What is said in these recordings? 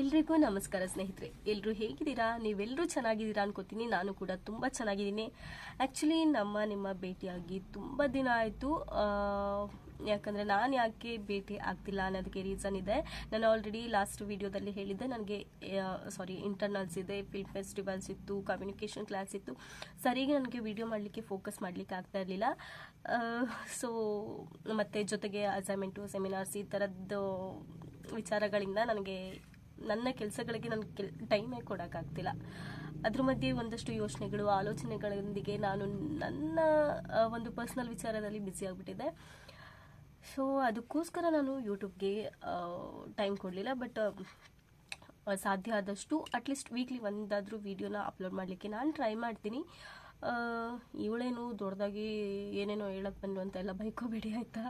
ಎಲ್ರಿಗೂ ನಮಸ್ಕಾರ ಸ್ನೇಹಿತರೆ. ಎಲ್ಲರೂ ಹೇಗಿದ್ದೀರಾ? ನೀವೆಲ್ಲರೂ ಚೆನ್ನಾಗಿದ್ದೀರಾ ಅನ್ಕೋತೀನಿ. ನಾನು ಕೂಡ ತುಂಬ ಚೆನ್ನಾಗಿದ್ದೀನಿ. ಆ್ಯಕ್ಚುಲಿ ನಮ್ಮ, ನಿಮ್ಮ ಭೇಟಿಯಾಗಿ ತುಂಬ ದಿನ ಆಯಿತು. ಯಾಕಂದರೆ ನಾನು ಯಾಕೆ ಭೇಟಿ ಆಗ್ತಿಲ್ಲ ಅನ್ನೋದಕ್ಕೆ ರೀಸನ್ ಇದೆ. ನಾನು ಆಲ್ರೆಡಿ ಲಾಸ್ಟ್ ವಿಡಿಯೋದಲ್ಲಿ ಹೇಳಿದ್ದೆ. ನನಗೆ ಸಾರಿ ಇಂಟರ್ನಲ್ಸ್ ಇದೆ ಫಿಲ್ಮ್ ಫೆಸ್ಟಿವಲ್ಸ್ ಇತ್ತು ಕಮ್ಯುನಿಕೇಷನ್ ಕ್ಲಾಸ್ ಇತ್ತು. ಸರಿಗೆ ನನಗೆ ವಿಡಿಯೋ ಮಾಡಲಿಕ್ಕೆ ಫೋಕಸ್ ಮಾಡಲಿಕ್ಕೆ ಆಗ್ತಾ ಇರಲಿಲ್ಲ. ಸೊ ಮತ್ತು ಜೊತೆಗೆ ಅಸೈನ್ಮೆಂಟು ಸೆಮಿನಾರ್ಸ್ ಈ ಥರದ್ದು ವಿಚಾರಗಳಿಂದ ನನಗೆ ನನ್ನ ಕೆಲಸಗಳಿಗೆ ನನ್ನ ಕೆಲ್, ಟೈಮೇ ಕೊಡೋಕ್ಕಾಗ್ತಿಲ್ಲ. ಅದ್ರ ಮಧ್ಯೆ ಒಂದಷ್ಟು ಯೋಚನೆಗಳು, ಆಲೋಚನೆಗಳೊಂದಿಗೆ ನಾನು ನನ್ನ ಒಂದು ಪರ್ಸ್ನಲ್ ವಿಚಾರದಲ್ಲಿ ಬ್ಯುಸಿ ಆಗಿಬಿಟ್ಟಿದೆ ಸೊ ಅದಕ್ಕೋಸ್ಕರ ನಾನು ಯೂಟ್ಯೂಬ್ಗೆ ಟೈಮ್ ಕೊಡಲಿಲ್ಲ ಬಟ್ ಸಾಧ್ಯ ಆದಷ್ಟು ಅಟ್ಲೀಸ್ಟ್ ವೀಕ್ಲಿ ಒಂದಾದರೂ ವೀಡಿಯೋನ ಅಪ್ಲೋಡ್ ಮಾಡಲಿಕ್ಕೆ ನಾನು ಟ್ರೈ ಮಾಡ್ತೀನಿ. ಇವಳೇನು ದೊಡ್ಡದಾಗಿ ಏನೇನೋ ಹೇಳಕ್ಕೆ ಬಂದು ಅಂತ ಎಲ್ಲ ಬೈಕೋಬೇಡಿ ಆಯಿತಾ?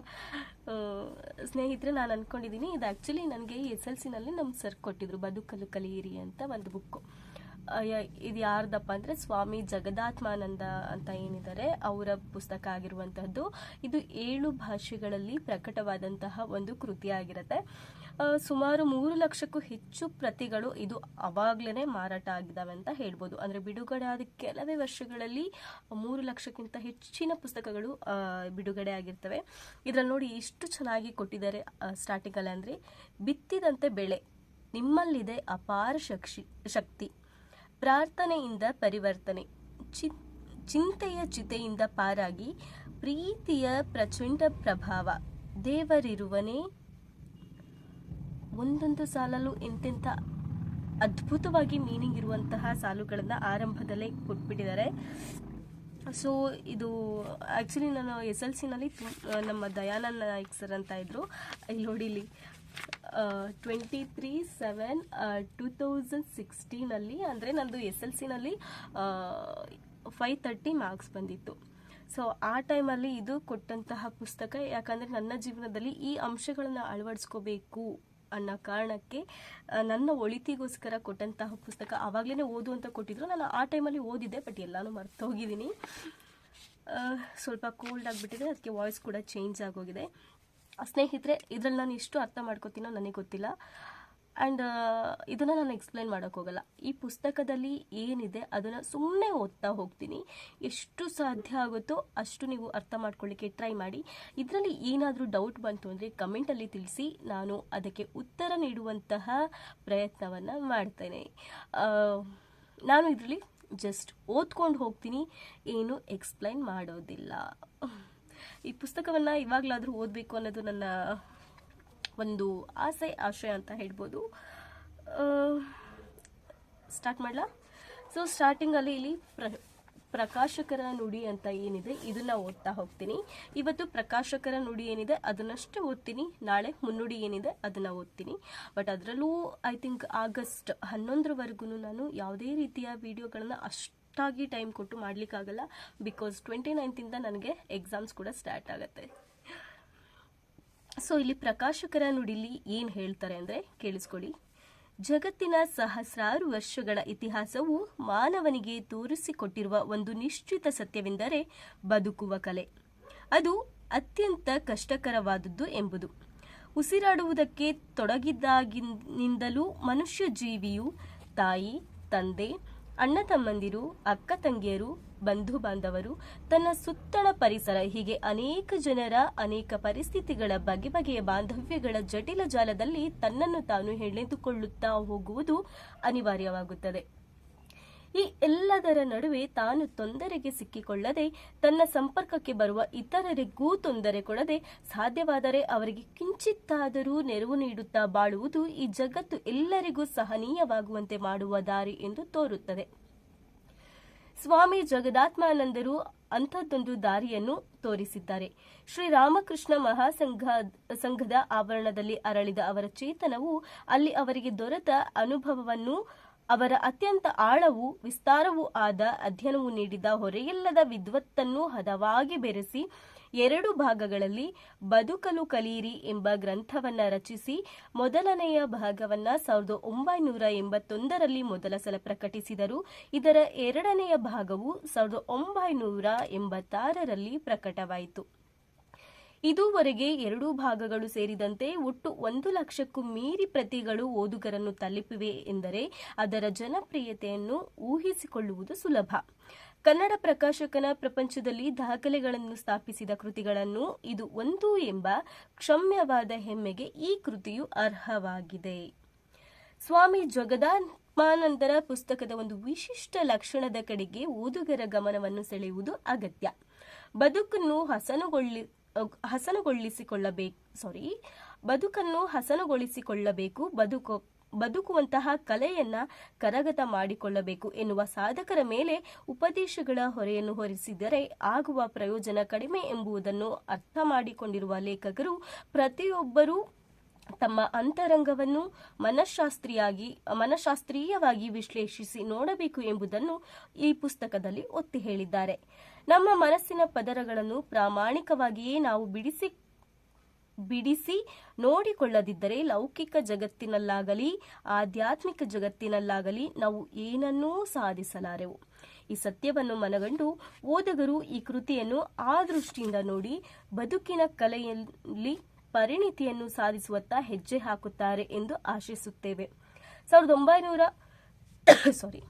ಸ್ನೇಹಿತರೆ, ನಾನು ಅಂದ್ಕೊಂಡಿದ್ದೀನಿ ಇದು ಆ್ಯಕ್ಚುಲಿ ನನಗೆ ಎಸ್ ಎಲ್ ಸಿನಲ್ಲಿ ನಮ್ಮ ಸರ್ ಕೊಟ್ಟಿದ್ರು, ಬದುಕಲು ಕಲಿಯಿರಿ ಅಂತ ಒಂದು ಬುಕ್ಕು ಇದು ಯಾರ್ದಪ್ಪ ಅಂದರೆ ಸ್ವಾಮಿ ಜಗದಾತ್ಮಾನಂದ ಅಂತ ಏನಿದ್ದಾರೆ, ಅವರ ಪುಸ್ತಕ ಆಗಿರುವಂತಹದ್ದು. ಇದು ಏಳು ಭಾಷೆಗಳಲ್ಲಿ ಪ್ರಕಟವಾದಂತಹ ಒಂದು ಕೃತಿಯಾಗಿರುತ್ತೆ. ಸುಮಾರು ಮೂರು ಲಕ್ಷಕ್ಕೂ ಹೆಚ್ಚು ಪ್ರತಿಗಳು ಇದು ಅವಾಗ್ಲೇ ಮಾರಾಟ ಆಗಿದ್ದಾವೆ ಅಂತ ಹೇಳ್ಬೋದು. ಅಂದರೆ ಬಿಡುಗಡೆ ಆದ ಕೆಲವೇ ವರ್ಷಗಳಲ್ಲಿ ಮೂರು ಲಕ್ಷಕ್ಕಿಂತ ಹೆಚ್ಚಿನ ಪುಸ್ತಕಗಳು ಬಿಡುಗಡೆ ಆಗಿರ್ತವೆ. ಇದ್ರಲ್ಲಿ ನೋಡಿ ಎಷ್ಟು ಚೆನ್ನಾಗಿ ಕೊಟ್ಟಿದ್ದಾರೆ ಸ್ಟಾರ್ಟಿಂಗಲ್ಲಿ ಅಂದರೆ, ಬಿತ್ತಿದಂತೆ ಬೆಳೆ, ನಿಮ್ಮಲ್ಲಿದೆ ಅಪಾರ ಶಕ್ಷಿ, ಶಕ್ತಿ. ಪ್ರಾರ್ಥನೆಯಿಂದ ಪರಿವರ್ತನೆ. ಚಿ, ಚಿಂತೆಯ ಚಿತೆಯಿಂದ ಪಾರಾಗಿ ಪ್ರೀತಿಯ ಪ್ರಚಂಡ ಪ್ರಭಾವ. ದೇವರಿರುವನೇ ಒಂದೊಂದು ಸಾಲಲ್ಲೂ ಎಂತೆಂಥ ಅದ್ಭುತವಾಗಿ ಮೀನಿಂಗ್ ಇರುವಂತಹ ಸಾಲುಗಳನ್ನು ಆರಂಭದಲ್ಲೇ ಕೊಟ್ಬಿಟ್ಟಿದ್ದಾರೆ. ಸೊ ಇದು ಆ್ಯಕ್ಚುಲಿ ನಾನು ಎಸ್ ಎಲ್ ಸಿನಲ್ಲಿ ನಮ್ಮ ದಯಾನಂದ ನಾಯಕ್ ಸರ್ ಅಂತ ಇದ್ದರು ಇಲ್ಲಿ ನೋಡಿ ಇಲ್ಲಿ. Twenty three seven two thousand ಸಿಕ್ಸ್ಟೀನಲ್ಲಿ ಅಂದರೆ ನಂದು ಎಸ್ ಎಲ್ ಸಿನಲ್ಲಿ ಫೈವ್ ತರ್ಟಿ ಮಾರ್ಕ್ಸ್ ಬಂದಿತ್ತು. ಸೊ ಆ ಟೈಮಲ್ಲಿ ಇದು ಕೊಟ್ಟಂತಹ ಪುಸ್ತಕ, ಯಾಕಂದರೆ ನನ್ನ ಜೀವನದಲ್ಲಿ ಈ ಅಂಶಗಳನ್ನು ಅಳವಡಿಸ್ಕೋಬೇಕು ಅನ್ನೋ ಕಾರಣಕ್ಕೆ ನನ್ನ ಒಳಿತಿಗೋಸ್ಕರ ಕೊಟ್ಟಂತಹ ಪುಸ್ತಕ ಆವಾಗಲೇ ಓದು ಅಂತ ಕೊಟ್ಟಿದ್ರು. ನಾನು ಆ ಟೈಮಲ್ಲಿ ಓದಿದ್ದೆ ಬಟ್ ಎಲ್ಲನೂ ಮರ್ತೋಗಿದ್ದೀನಿ ಸ್ವಲ್ಪ ಕೋಲ್ಡ್ ಆಗಿಬಿಟ್ಟಿದೆ, ಅದಕ್ಕೆ ವಾಯ್ಸ್ ಕೂಡ ಚೇಂಜ್ ಆಗೋಗಿದೆ. ಸ್ನೇಹಿತರೆ, ಇದರಲ್ಲಿ ನಾನು ಎಷ್ಟು ಅರ್ಥ ಮಾಡ್ಕೋತೀನೋ ನನಗೆ ಗೊತ್ತಿಲ್ಲ. ಆ್ಯಂಡ್ ಇದನ್ನು ನಾನು ಎಕ್ಸ್ಪ್ಲೈನ್ ಮಾಡೋಕ್ಕೋಗಲ್ಲ ಈ ಪುಸ್ತಕದಲ್ಲಿ ಏನಿದೆ ಅದನ್ನು ಸುಮ್ಮನೆ ಓದ್ತಾ ಹೋಗ್ತೀನಿ. ಎಷ್ಟು ಸಾಧ್ಯ ಆಗುತ್ತೋ ಅಷ್ಟು ನೀವು ಅರ್ಥ ಮಾಡ್ಕೊಳ್ಳಿಕ್ಕೆ ಟ್ರೈ ಮಾಡಿ. ಇದರಲ್ಲಿ ಏನಾದರೂ ಡೌಟ್ ಬಂತು ಅಂದರೆ ಕಮೆಂಟಲ್ಲಿ ತಿಳಿಸಿ. ನಾನು ಅದಕ್ಕೆ ಉತ್ತರ ನೀಡುವಂತಹ ಪ್ರಯತ್ನವನ್ನು ಮಾಡ್ತೇನೆ. ನಾನು ಇದರಲ್ಲಿ ಜಸ್ಟ್ ಓದ್ಕೊಂಡು ಹೋಗ್ತೀನಿ. ಏನು ಎಕ್ಸ್ಪ್ಲೈನ್ ಮಾಡೋದಿಲ್ಲ. ಈ ಪುಸ್ತಕವನ್ನ ಇವಾಗಲಾದರೂ ಓದಬೇಕು ಅನ್ನೋದು ನನ್ನ ಒಂದು ಆಸೆ, ಆಶಯ ಅಂತ ಹೇಳ್ಬೋದು. ಸ್ಟಾರ್ಟ್ ಮಾಡಲಾ? ಸೊ ಸ್ಟಾರ್ಟಿಂಗಲ್ಲಿ ಇಲ್ಲಿ ಪ್ರ, ಪ್ರಕಾಶಕರ ನುಡಿ ಅಂತ ಏನಿದೆ, ಇದನ್ನ ಓದ್ತಾ ಹೋಗ್ತೀನಿ. ಇವತ್ತು ಪ್ರಕಾಶಕರ ನುಡಿ ಏನಿದೆ, ಅದನ್ನಷ್ಟು ಓದ್ತೀನಿ. ನಾಳೆ ಮುನ್ನುಡಿ ಏನಿದೆ, ಅದನ್ನ ಓದ್ತೀನಿ. ಬಟ್ ಅದರಲ್ಲೂ ಐ ಥಿಂಕ್ ಆಗಸ್ಟ್ ಹನ್ನೊಂದರವರೆಗೂ ನಾನು ಯಾವುದೇ ರೀತಿಯ ವಿಡಿಯೋಗಳನ್ನ ಅಷ್ಟಾಗಿ ಟೈಮ್ ಕೊಟ್ಟು ಮಾಡ್ಲಿಕ್ಕಾಗಲ್ಲ ಬಿಕಾಸ್ ಟ್ವೆಂಟಿ ನೈನ್ತಿಂದ ನನಗೆ ಎಕ್ಸಾಮ್ಸ್ ಕೂಡ ಸ್ಟಾರ್ಟ್ ಆಗುತ್ತೆ. ಸೊ ಇಲ್ಲಿ ಪ್ರಕಾಶಕರ ನುಡಿಲಿ ಏನು ಹೇಳ್ತಾರೆ ಅಂದರೆ ಕೇಳಿಸ್ಕೊಳ್ಳಿ. ಜಗತ್ತಿನ ಸಹಸ್ರಾರು ವರ್ಷಗಳ ಇತಿಹಾಸವು ಮಾನವನಿಗೆ ತೋರಿಸಿಕೊಟ್ಟಿರುವ ಒಂದು ನಿಶ್ಚಿತ ಸತ್ಯವೆಂದರೆ ಬದುಕುವ ಕಲೆ. ಅದು ಅತ್ಯಂತ ಕಷ್ಟಕರವಾದದ್ದು ಎಂಬುದು. ಉಸಿರಾಡುವುದಕ್ಕೆ ತೊಡಗಿದ್ದಾಗಿನಿಂದಲೂ ಮನುಷ್ಯ ಜೀವಿಯು ತಾಯಿ, ತಂದೆ ಅಣ್ಣ ತಮ್ಮಂದಿರು, ಅಕ್ಕ ತಂಗಿಯರು, ಬಂಧು ಬಾಂಧವರು ತನ್ನ ಸುತ್ತಲ ಪರಿಸರ ಹೀಗೆ ಅನೇಕ ಜನರ ಅನೇಕ ಪರಿಸ್ಥಿತಿಗಳ ಬಗೆ ಬಗೆಯ ಬಾಂಧವ್ಯಗಳ ಜಟಿಲ ಜಾಲದಲ್ಲಿ ತನ್ನನ್ನು ತಾನು ಹೆಣೆದುಕೊಳ್ಳುತ್ತಾ ಹೋಗುವುದು ಅನಿವಾರ್ಯವಾಗುತ್ತದೆ. ಈ ಎಲ್ಲದರ ನಡುವೆ ತಾನು ತೊಂದರೆಗೆ ಸಿಕ್ಕಿಕೊಳ್ಳದೆ ತನ್ನ ಸಂಪರ್ಕಕ್ಕೆ ಬರುವ ಇತರರಿಗೂ ತೊಂದರೆ ಕೊಡದೆ ಸಾಧ್ಯವಾದರೆ ಅವರಿಗೆ ಕಿಂಚಿತ್ತಾದರೂ ನೆರವು ನೀಡುತ್ತಾ ಬಾಳುವುದು ಈ ಜಗತ್ತು ಎಲ್ಲರಿಗೂ ಸಹನೀಯವಾಗುವಂತೆ ಮಾಡುವ ದಾರಿ ಎಂದು ತೋರುತ್ತದೆ. ಸ್ವಾಮಿ ಜಗದಾತ್ಮಾನಂದರು ಅಂಥದ್ದೊಂದು ದಾರಿಯನ್ನು ತೋರಿಸಿದ್ದಾರೆ. ಶ್ರೀರಾಮಕೃಷ್ಣ ಮಹಾಸಂಘ ಸಂಘದ ಆವರಣದಲ್ಲಿ ಅರಳಿದ ಅವರ ಚೇತನವು ಅಲ್ಲಿ ಅವರಿಗೆ ದೊರೆತ ಅನುಭವವನ್ನು ಅವರ ಅತ್ಯಂತ ಆಳವೂ ವಿಸ್ತಾರವೂ ಆದ ಅಧ್ಯಯನವು ನೀಡಿದ ಹೊರೆಯಿಲ್ಲದ ವಿದ್ವತ್ತನ್ನು ಹದವಾಗಿ ಬೆರೆಸಿ ಎರಡು ಭಾಗಗಳಲ್ಲಿ ಬದುಕಲು ಕಲಿಯಿರಿ ಎಂಬ ಗ್ರಂಥವನ್ನ ರಚಿಸಿ ಮೊದಲನೆಯ ಭಾಗವನ್ನ ಸಾವಿರದ ಒಂಬೈನೂರ ಎಂಬತ್ತೊಂದರಲ್ಲಿ ಮೊದಲ ಸಲ ಪ್ರಕಟಿಸಿದರು. ಇದರ ಎರಡನೆಯ ಭಾಗವು ಸಾವಿರದ ಒಂಬೈನೂರ ಎಂಬತ್ತಾರರಲ್ಲಿ ಪ್ರಕಟವಾಯಿತು. ಇದುವರೆಗೆ ಎರಡೂ ಭಾಗಗಳು ಸೇರಿದಂತೆ ಒಟ್ಟು ಒಂದು ಲಕ್ಷಕ್ಕೂ ಮೀರಿ ಪ್ರತಿಗಳು ಓದುಗರನ್ನು ತಲುಪಿವೆ ಎಂದರೆ ಅದರ ಜನಪ್ರಿಯತೆಯನ್ನು ಊಹಿಸಿಕೊಳ್ಳುವುದು ಸುಲಭ. ಕನ್ನಡ ಪ್ರಕಾಶಕನ ಪ್ರಪಂಚದಲ್ಲಿ ದಾಖಲೆಗಳನ್ನು ಸ್ಥಾಪಿಸಿದ ಕೃತಿಗಳನ್ನು ಇದು ಒಂದು ಎಂಬ ಕ್ಷಮ್ಯವಾದ ಹೆಮ್ಮೆಗೆ ಈ ಕೃತಿಯು ಅರ್ಹವಾಗಿದೆ. ಸ್ವಾಮಿ ಜಗದಾತ್ಮಾನಂದರ ಪುಸ್ತಕದ ಒಂದು ವಿಶಿಷ್ಟ ಲಕ್ಷಣದ ಕಡೆಗೆ ಓದುಗರ ಗಮನವನ್ನು ಸೆಳೆಯುವುದು ಅಗತ್ಯ. ಬದುಕನ್ನು ಹಸನುಗೊಳ್ಳಿ ಹಸನುಗೊಳಿಸಿಕೊಳ್ಳಬೇಕು ಸಾರಿ ಬದುಕನ್ನು ಹಸನುಗೊಳಿಸಿಕೊಳ್ಳಬೇಕು, ಬದುಕು, ಬದುಕುವಂತಹ ಕಲೆಯನ್ನ ಕರಗತ ಮಾಡಿಕೊಳ್ಳಬೇಕು ಎನ್ನುವ ಸಾಧಕರ ಮೇಲೆ ಉಪದೇಶಗಳ ಹೊರೆಯನ್ನು ಹೊರಿಸಿದರೆ ಆಗುವ ಪ್ರಯೋಜನ ಕಡಿಮೆ ಎಂಬುದನ್ನು ಅರ್ಥ ಮಾಡಿಕೊಂಡಿರುವ ಲೇಖಕರು ಪ್ರತಿಯೊಬ್ಬರೂ ತಮ್ಮ ಅಂತರಂಗವನ್ನು ಮನಃಶಾಸ್ತ್ರೀಯಾಗಿ, ಮನಃಶಾಸ್ತ್ರೀಯವಾಗಿ ವಿಶ್ಲೇಷಿಸಿ ನೋಡಬೇಕು ಎಂಬುದನ್ನು ಈ ಪುಸ್ತಕದಲ್ಲಿ ಒತ್ತಿ ಹೇಳಿದ್ದಾರೆ. ನಮ್ಮ ಮನಸ್ಸಿನ ಪದರಗಳನ್ನು ಪ್ರಾಮಾಣಿಕವಾಗಿಯೇ ನಾವು ಬಿಡಿಸಿ ಬಿಡಿಸಿ ನೋಡಿಕೊಳ್ಳದಿದ್ದರೆ ಲೌಕಿಕ ಜಗತ್ತಿನಲ್ಲಾಗಲಿ, ಆಧ್ಯಾತ್ಮಿಕ ಜಗತ್ತಿನಲ್ಲಾಗಲಿ ನಾವು ಏನನ್ನೂ ಸಾಧಿಸಲಾರೆವು. ಈ ಸತ್ಯವನ್ನು ಮನಗಂಡು ಓದಗರು ಈ ಕೃತಿಯನ್ನು ಆ ದೃಷ್ಟಿಯಿಂದ ನೋಡಿ ಬದುಕಿನ ಕಲೆಯಲ್ಲಿ ಪರಿಣಿತಿಯನ್ನು ಸಾಧಿಸುವತ್ತ ಹೆಜ್ಜೆ ಹಾಕುತ್ತಾರೆ ಎಂದು ಆಶಿಸುತ್ತೇವೆ. ಸಾವಿರದ ಒಂಬೈನೂರ ಸಾರಿ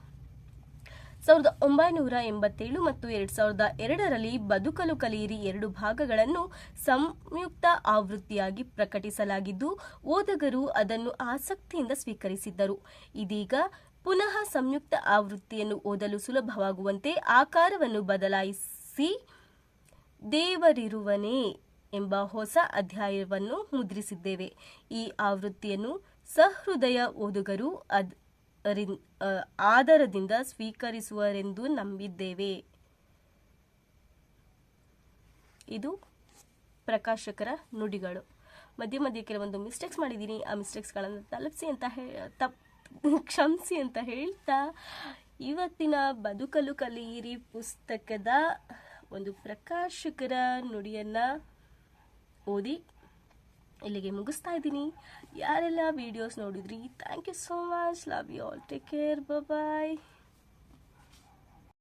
ಸಾವಿರದ ಒಂಬೈನೂರ ಎಂಬತ್ತೇಳು ಮತ್ತು ಎರಡ್ ಸಾವಿರದ ಎರಡರಲ್ಲಿ ಬದುಕಲು ಕಲಿಯಿರಿ ಎರಡು ಭಾಗಗಳನ್ನು ಸಂಯುಕ್ತ ಆವೃತ್ತಿಯಾಗಿ ಪ್ರಕಟಿಸಲಾಗಿದ್ದು, ಓದಗರು ಅದನ್ನು ಆಸಕ್ತಿಯಿಂದ ಸ್ವೀಕರಿಸಿದ್ದರು. ಇದೀಗ ಪುನಃ ಸಂಯುಕ್ತ ಆವೃತ್ತಿಯನ್ನು ಓದಲು ಸುಲಭವಾಗುವಂತೆ ಆಕಾರವನ್ನು ಬದಲಾಯಿಸಿ ದೇವರಿರುವನೇ ಎಂಬ ಹೊಸ ಅಧ್ಯಾಯವನ್ನು ಮುದ್ರಿಸಿದ್ದೇವೆ. ಈ ಆವೃತ್ತಿಯನ್ನು ಸಹೃದಯ ಓದುಗರು ರಿನ್- ಆ, ಆದರದಿಂದ ಸ್ವೀಕರಿಸುವರೆಂದು ನಂಬಿದ್ದೇವೆ. ಇದು ಪ್ರಕಾಶಕರ ನುಡಿಗಳು. ಮಧ್ಯೆ ಮಧ್ಯೆ ಕೆಲವೊಂದು ಮಿಸ್ಟೇಕ್ಸ್ ಮಾಡಿದ್ದೀನಿ. ಆ ಮಿಸ್ಟೇಕ್ಸ್ಗಳನ್ನು ತಲುಪಿಸಿ ಅಂತ ಹೇ ತಪ್ ಕ್ಷಮಿಸಿ ಅಂತ ಹೇಳ್ತಾ ಇವತ್ತಿನ ಬದುಕಲು ಕಲಿಯಿರಿ ಪುಸ್ತಕದ ಒಂದು ಪ್ರಕಾಶಕರ ನುಡಿಯನ್ನು ಓದಿ. ಇಲ್ಲಿಗೆ ಮುಗಿಸ್ತಾ ಇದ್ದೀನಿ. ಯಾರೆಲ್ಲ ವಿಡಿಯೋಸ್ ನೋಡಿದ್ರಿ thank you so much love you all take care bye